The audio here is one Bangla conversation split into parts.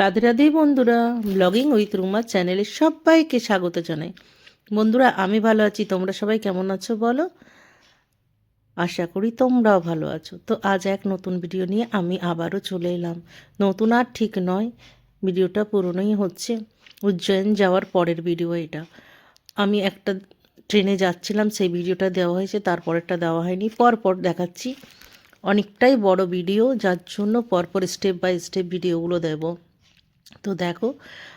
রাধে রাধে বন্ধুরা ব্লগিং উইথ রুমা চ্যানেলে সবাইকে স্বাগত জানাই। বন্ধুরা, আমি ভালো আছি, তোমরা সবাই কেমন আছো বলো? আশা করি তোমরাও ভালো আছো। তো আজ এক নতুন ভিডিও নিয়ে আমি আবারও চলে এলাম। নতুন আর ঠিক নয় ভিডিওটা পুরনোই হচ্ছে। উজ্জয়ন যাওয়ার পরের ভিডিও এটা। আমি একটা ট্রেনে যাচ্ছিলাম, সেই ভিডিওটা দেওয়া হয়েছে, তারপরেরটা দেওয়া হয়নি। পরপর দেখাচ্ছি। অনেকটাই বড় ভিডিও যার জন্য পরপর স্টেপ বাই স্টেপ ভিডিওগুলো দেবো। তো দেখো,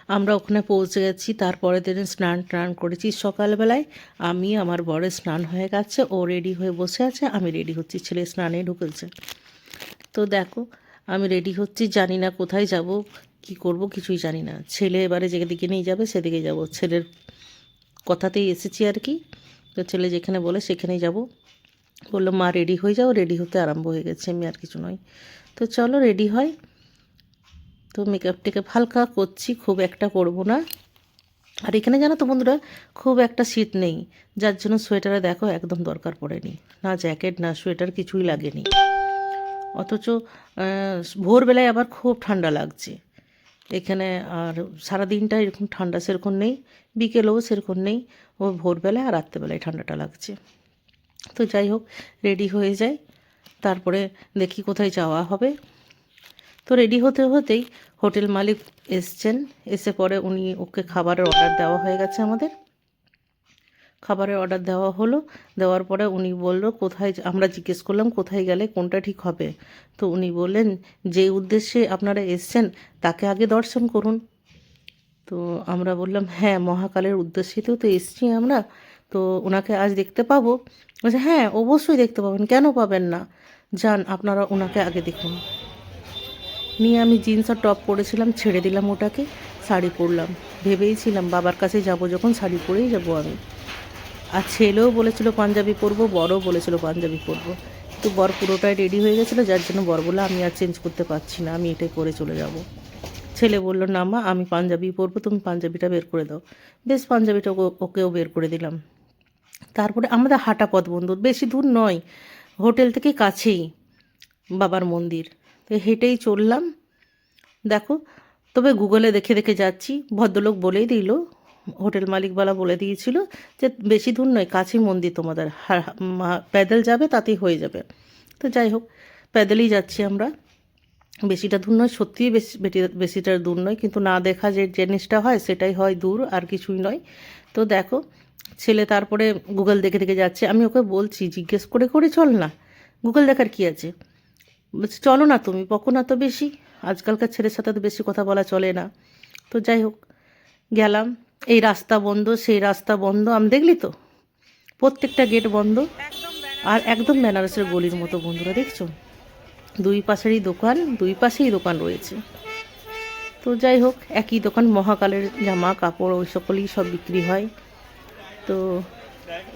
আমরা ওখানে পৌঁছে গেছি, তারপরে দিন স্নান টান করেছি। সকালবেলায় আমি, আমার বরের স্নান হয়ে গেছে, ও রেডি হয়ে বসে আছে, আমি রেডি হচ্ছি, ছেলে স্নানে ঢুকেছে। তো দেখো, আমি রেডি হচ্ছি, জানি না কোথায় যাব, কি করব কিছুই জানি না। ছেলে এবারে যেদিকে নিয়ে যাবে, সেদিকে যাব। ছেলের কথাতেই এসেছি আর কি। তো ছেলে যেখানে বলে, সেখানেই যাব। বলল, মা রেডি হয়ে যাও রেডি হতে আরম্ভ হয়ে গেছে, আমি আর কিছু নয়। তো চলো রেডি হয়। তো মেকআপ টেকআপ হালকা করছি, খুব একটা করব না। আর এখানে জানো তো বন্ধুরা, খুব একটা শীত নেই। যার জন্য সোয়েটারে দেখো একদম দরকার পড়েনি। না জ্যাকেট, না সোয়েটার, কিছুই লাগেনি। অথচ ভোরবেলায় আবার খুব ঠান্ডা লাগছে। এখানে আর সারাদিনটা এরকম ঠান্ডা সেরকম নেই, বিকেলেও সেরকম নেই। ও ভোরবেলায় আর রাত্রেবেলায় ঠান্ডাটা লাগছে। তো যাই হোক রেডি হয়ে যায় তারপরে দেখি কোথায় যাওয়া হবে। তো রেডি হতে হতেই হোটেল মালিক এসছেন। এসে পরে উনি ওকে খাবারের অর্ডার দেওয়া হয়ে গেছে আমাদের। খাবারের অর্ডার দেওয়া হলো। দেওয়ার পরে উনি বলল, কোথায় আমরা জিজ্ঞেস করলাম, কোথায় গেলে কোনটা ঠিক হবে? তো উনি বললেন, যে উদ্দেশ্যে আপনারা এসছেন, তাকে আগে দর্শন করুন। তো আমরা বললাম হ্যাঁ মহাকালের উদ্দেশ্যেতেও তো এসছি আমরা। তো ওনাকে আজ দেখতে পাবো। বলছে হ্যাঁ অবশ্যই দেখতে পাবেন। কেন পাবেন না? যান, আপনারা ওনাকে আগে দেখুন। নিয়ে আমি জিন্স আর টপ পরেছিলাম, ছেড়ে দিলাম ওটাকে, শাড়ি পরলাম। ভেবেইছিলাম বাবার কাছে যাব যখন, শাড়ি পরেই যাব আমি। আর ছেলেও বলেছিল, পাঞ্জাবি পরবো, বড়ও বলেছিল, পাঞ্জাবি পরবো। তো বর পুরোটাই রেডি হয়ে গেছিল, যার জন্য বর বলে আমি আর চেঞ্জ করতে পারছি না, আমি এটাই পরে চলে যাব। ছেলে বলল, না মা, আমি পাঞ্জাবি পরবো, তুমি পাঞ্জাবিটা বের করে দাও। বেশ, পাঞ্জাবিটা ওকেও বের করে দিলাম। তারপরে আমাদের হাঁটা পথ বন্ধু, বেশি দূর নয়, হোটেল থেকে কাছেই বাবার মন্দির। তো হেঁটেই চললাম দেখো, তবে গুগলে দেখে দেখে যাচ্ছি, ভদ্রলোক বলেই দিল, হোটেল মালিকওয়ালা বলে দিয়েছিল যে বেশি দূর নয় কাছেই মন্দির তোমাদের প্যাদেল যাবে তাতেই হয়ে যাবে। তো যাই হোক, প্যাদেলই যাচ্ছি আমরা। বেশিটা দূর নয়, সত্যিই বেশি বেশিটা দূর নয়, কিন্তু না দেখা যে জিনিসটা হয় সেটাই হয় দূর, আর কিছুই নয়। তো দেখো, ছেলে তারপরে গুগল দেখে দেখে যাচ্ছে, আমি ওকে বলছি, জিজ্ঞেস করে করে চল না। গুগল দেখার কি আছে? চলো না তুমি বকো না তো বেশি। আজকালকার ছেলের সাথে তো বেশি কথা বলা চলে না। তো যাই হোক, গেলাম। এই রাস্তা বন্ধ, সেই রাস্তা বন্ধ। আমি দেখলি তো? প্রত্যেকটা গেট বন্ধ। আর একদম বেনারসের গলির মতো বন্ধুরা, দেখছ? দুই পাশেরই দোকান, দুই পাশেই দোকান রয়েছে। তো যাই হোক, একই দোকান, মহাকালের জামা, কাপড়, ওই সকলেই সব বিক্রি হয়। তো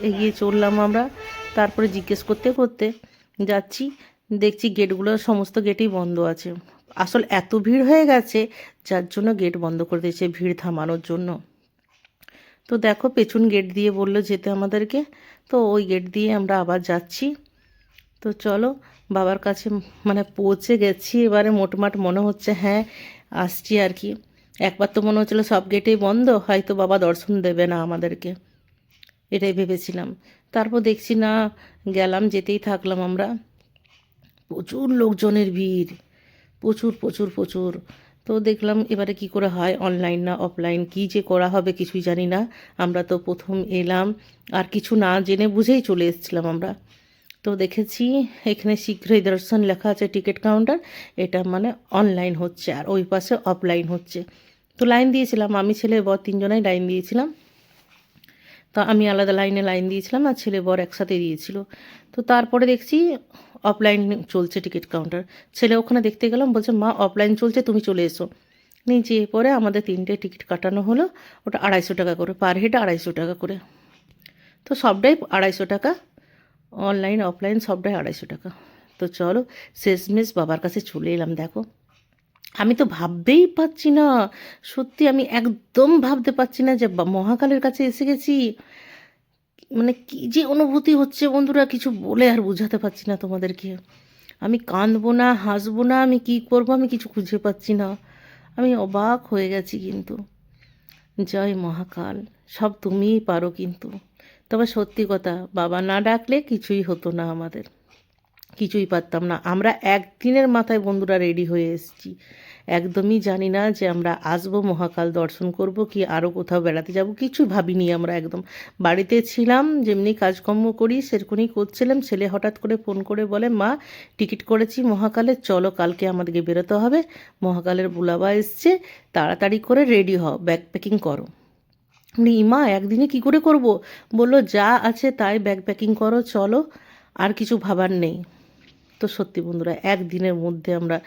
এগিয়ে চললাম আমরা। তারপরে জিজ্ঞেস করতে করতে যাচ্ছি, দেখছি গেটগুলো সমস্ত গেটই বন্ধ আছে। আসল এত ভিড় হয়ে গেছে, যার জন্য গেট বন্ধ করে দিয়েছে ভিড় থামানোর জন্য। তো দেখো, পেছন গেট দিয়ে বলল যেতে আমাদেরকে। তো ওই গেট দিয়ে আমরা আবার যাচ্ছি। তো চলো, বাবার কাছে মানে পৌঁছে গেছি। এবারে মোটমাট মনে হচ্ছে হ্যাঁ আসছি আর কি। একবার তো মনে হচ্ছিল সব গেটেই বন্ধ, হয়তো বাবা দর্শন দেবে না আমাদেরকে। এটাই ভেবেছিলাম। তারপর দেখছি, না, গেলাম, যেতেই থাকলাম আমরা। প্রচুর লোকজনের ভিড়। প্রচুর প্রচুর প্রচুর। তো দেখলাম এবারে কি করে হয় অনলাইন না অফলাইন কি যে করা হবে কিছুই জানি না। আমরা তো প্রথম এলাম, আর কিছু না জেনে বুঝেই চলে এসেছিলাম আমরা। তো দেখেছি, এখানে শীঘ্রই দর্শন লেখা আছে, টিকিট কাউন্টার। এটা মানে অনলাইন হচ্ছে, আর ওই পাশে অফলাইন হচ্ছে। তো লাইন দিয়েছিলাম, আমি ছেলে বর তিনজনাই লাইন দিয়েছিলাম। তো আমি আলাদা লাইনে লাইন দিয়েছিলাম আর ছেলে বর একসাথে দিয়েছিল। তো তারপরে দেখছি অফলাইন চলছে টিকিট কাউন্টার ছেলে ওখানে দেখতে গেলাম, বলছে, মা অফলাইন চলছে, তুমি চলে এসো। নিচে পরে আমাদের তিনটে টিকিট কাটানো হলো, ওটা আড়াইশো টাকা করে পার হেড আড়াইশো টাকা করে। তো সবটাই আড়াইশো টাকা অনলাইন অফলাইন সবটাই আড়াইশো টাকা। তো চলো, শেষমেশ বাবার কাছে চলে এলাম, দেখো। আমি তো ভাবতেই পাচ্ছি না। সত্যি আমি একদম ভাবতে পারছি না যে মহাকালের কাছে এসে গেছি। মানে কি যে অনুভূতি হচ্ছে বন্ধুরা, কিছু বলে আর বোঝাতে পারছি না তোমাদেরকে। আমি কাঁদবো না, হাসবো না, আমি কি করব আমি কিছু খুঁজে পাচ্ছি না। আমি অবাক হয়ে গেছি কিন্তু। জয় মহাকাল, সব তুমিই পারো কিন্তু। তবে সত্যি কথা, বাবা না ডাকলে কিছুই হতো না আমাদের। কিছুই পারতাম না। আমরা একদিনের মাথায় বন্ধুরা রেডি হয়ে এসেছি। একদমই জানি না যে আমরা আসব, মহাকাল দর্শন করব, কি আরও কোথাও বেড়াতে যাব, কিছু ভাবিনি আমরা একদম। বাড়িতে ছিলাম, যেমনি কাজকর্ম করি, সেরকমই করছিলাম। ছেলে হঠাৎ করে ফোন করে বলে, মা টিকিট করেছি মহাকালের চলো কালকে আমাদেরকে বেরোতে হবে। মহাকালের বুলাবা এসছে, তাড়াতাড়ি করে রেডি হও ব্যাগ প্যাকিং করো ইমা একদিনে কি করে করব? বলল, যা আছে তাই ব্যাগ প্যাকিং করো, চলো, আর কিছু ভাবার নেই। তো সত্যি বন্ধুরা, একদিনের মধ্যে আমরা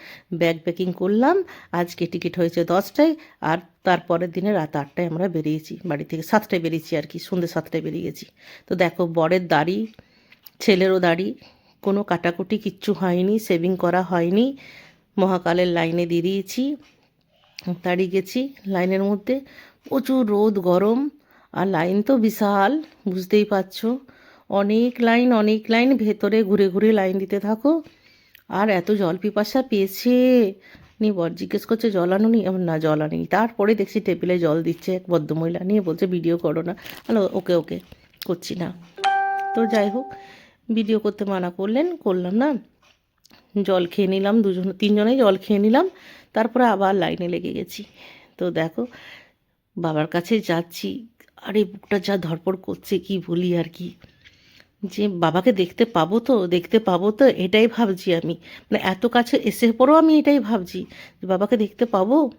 ব্যাগ প্যাকিং করলাম। আজকে টিকিট হয়েছে দশটায় আর তারপরের দিনে রাত আটটায় আমরা বেরিয়েছি, বাড়ি থেকে সাতটায় বেরিয়েছি আর কি সন্ধ্যে সাতটায় বেরিয়ে গেছি তো দেখো, বরের দাড়ি, ছেলেরও দাড়ি, কোনো কাটাকুটি কিচ্ছু হয়নি সেভিং করা হয়নি। মহাকালের লাইনে দিয়ে দিয়েছি দাঁড়িয়ে গেছি লাইনের মধ্যে। প্রচুর রোদ, গরম, আর লাইন তো বিশাল, বুঝতেই পারছ। অনেক লাইন অনেক লাইন, ভেতরে ঘুরে ঘুরে লাইন দিতে থাকো। আর এত জল পিপাসা পেয়েছে। নিয়ে বর জিজ্ঞেস করছে, জল আনুনি এমন না, জল আনিনি তারপরে দেখছি টেবিলে জল দিচ্ছে এক ভদ্রমহিলা। নিয়ে বলছে, ভিডিও করো না। হ্যালো, ওকে ওকে, করছি না। তো যাই হোক, ভিডিও করতে মানা করলেন, করলাম না। জল খেয়ে নিলাম, দুজন, তিনজনেই জল খেয়ে নিলাম। তারপরে আবার লাইনে লেগে গেছি। তো দেখো, বাবার কাছে যাচ্ছি। আরে, বুকটা যা ধরপড় করছে, কি বলি আর কি। যে বাবাকে দেখতে পাবো তো, দেখতে পাবো তো, এটাই ভাবছি আমি। মানে এত কাছে এসে পরেও আমি এটাই ভাবছি যে বাবাকে দেখতে পাবো?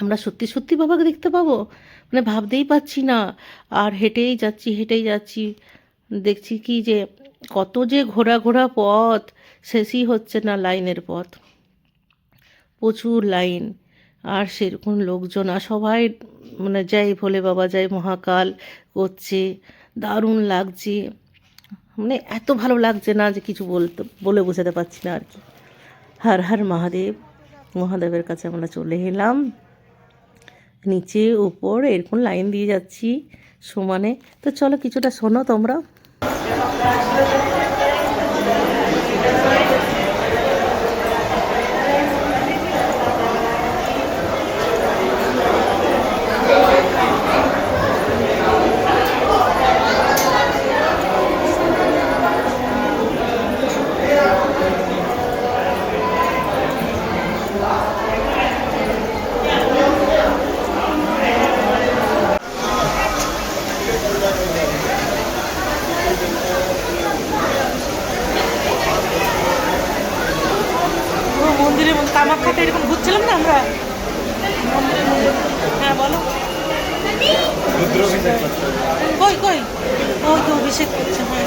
আমরা সত্যি সত্যি বাবাকে দেখতে পাবো? মানে ভাবতেই পাচ্ছি না। আর হেঁটেই যাচ্ছি হেঁটেই যাচ্ছি। দেখছি কি যে কত যে ঘোরা ঘোরা পথ, শেষই হচ্ছে না লাইনের পথ। প্রচুর লাইন। আর সেরকম লোকজন, আর সবাই মানে যাই ভোলে বাবা, যাই মহাকাল করছে। দারুণ লাগছে। মানে এত ভালো লাগছে না যে কিছু বলতে, বলে বোঝাতে পারছি না আর কি। হার হার মহাদেব, মহাদেবের কাছে আমরা চলে এলাম। নিচে, উপর, এরকম লাইন দিয়ে যাচ্ছি সমানে। তো চলো কিছুটা শোনো তোমরা। কামাখ্যাতে এরকম ঘুরছিলাম না আমরা হ্যাঁ বলো। কই কই? ও তো অভিষেক করছে হ্যাঁ।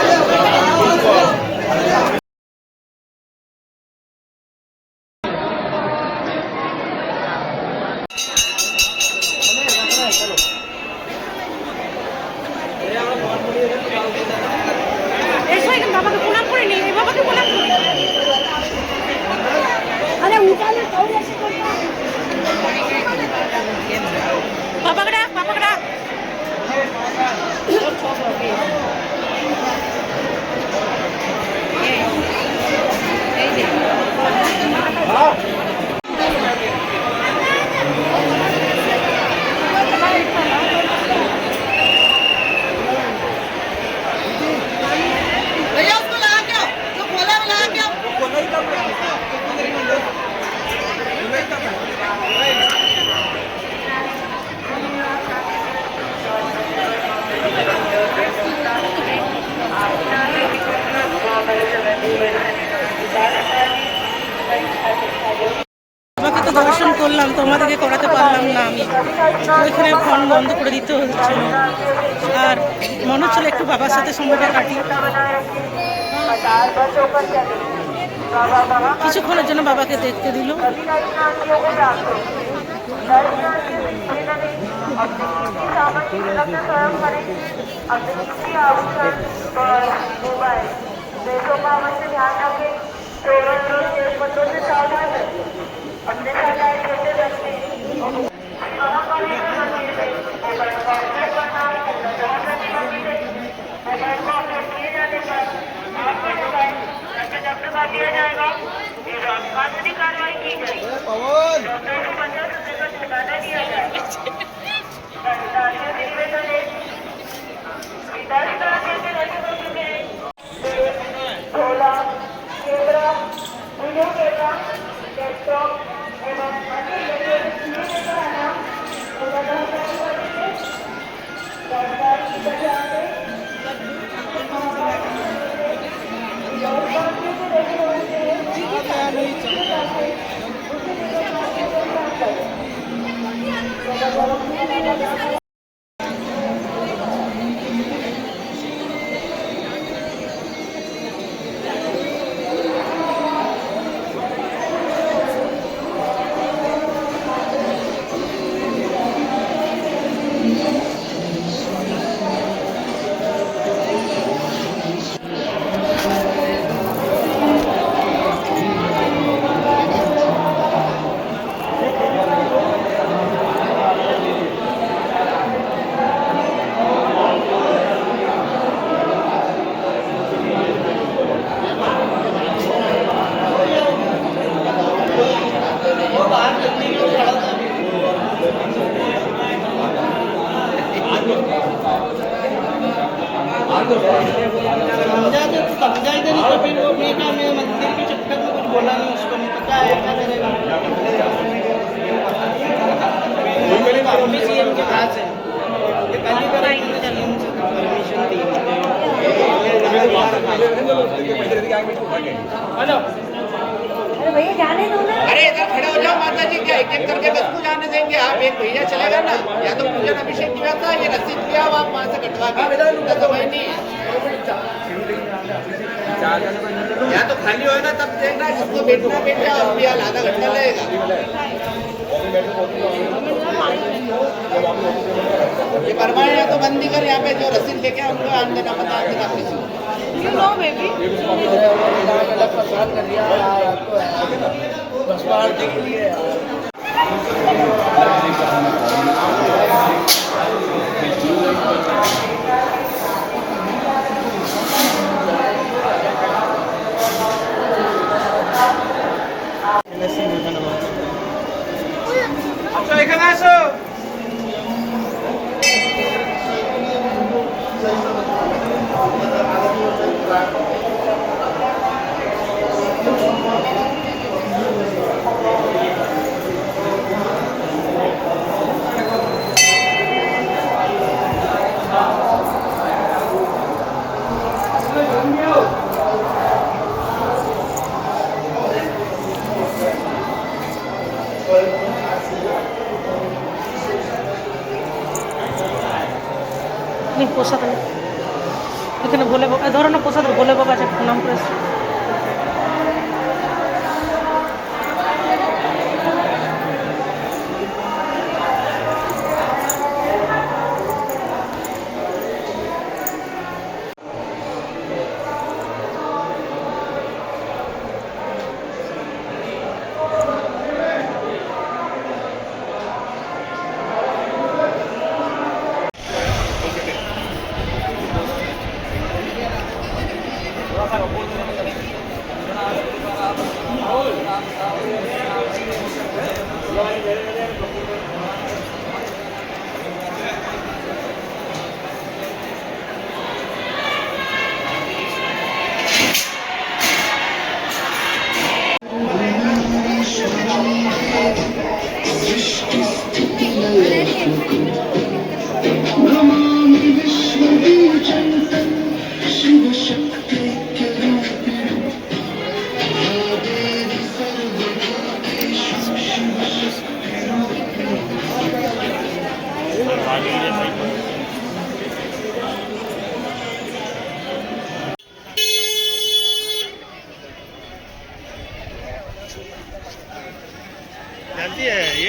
মনে হচ্ছিল একটু বাবার সাথে সময়টা কাটি। কিছুক্ষণের জন্য বাবাকে দেখতে দিল। जस्टिफा किया जाएगा कार्रवाई की जाएगी अरे भैया जाने दो ना। अरे इधर खड़े हो जाओ माता जी क्या एक एक करके बस को जाने देंगे? आप एक भैया चलेगा ना? या तो पूजन अभिषेक की व्यवस्था ये रस्सी लिया हुआ आप वहाँ से कटवा के? तो दवाई नहीं। या तो खाली हो ना तब देखना जिसको बैठना बैठ जाओ अभी हाल आधा घंटा लगेगा। ये परमाण तो बंदी कर यहाँ पे जो रसीद लेके उनको आन देना बता देना किसी को। You know, baby. এখানে আসো trabajo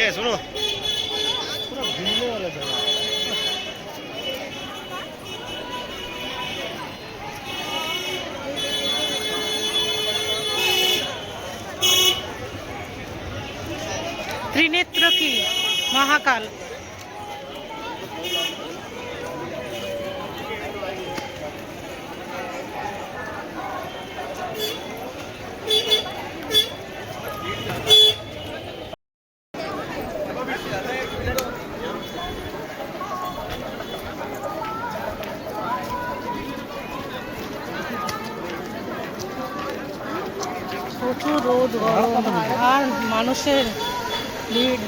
ये सुनो पूरा घूमने वाला जगह त्रिनेत्र की महाकाल আর মানুষের ভিড়।